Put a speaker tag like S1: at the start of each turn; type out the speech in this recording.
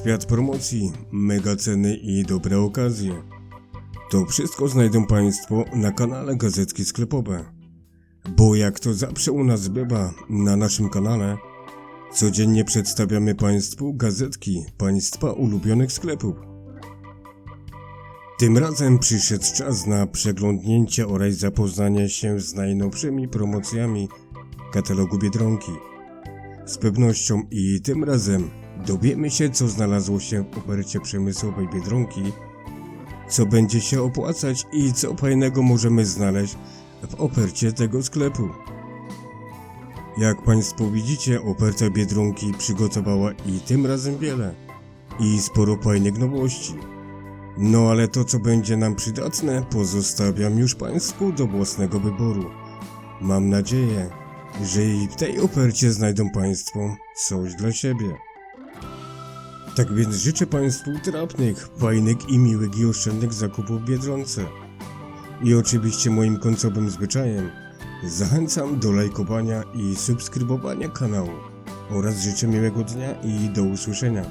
S1: Świat promocji, mega ceny i dobre okazje. To wszystko znajdą Państwo na kanale Gazetki Sklepowe. Bo jak to zawsze u nas bywa na naszym kanale, codziennie przedstawiamy Państwu gazetki Państwa ulubionych sklepów. Tym razem przyszedł czas na przeglądnięcie oraz zapoznanie się z najnowszymi promocjami katalogu Biedronki. Z pewnością i tym razem dowiemy się, co znalazło się w ofercie przemysłowej Biedronki, co będzie się opłacać i co fajnego możemy znaleźć w ofercie tego sklepu. Jak Państwo widzicie, oferta Biedronki przygotowała i tym razem wiele i sporo fajnych nowości. No ale to, co będzie nam przydatne, pozostawiam już Państwu do własnego wyboru. Mam nadzieję, że i w tej ofercie znajdą Państwo coś dla siebie. Tak więc życzę Państwu trafnych, fajnych i miłych i oszczędnych zakupów w Biedronce. I oczywiście moim końcowym zwyczajem zachęcam do lajkowania i subskrybowania kanału oraz życzę miłego dnia i do usłyszenia.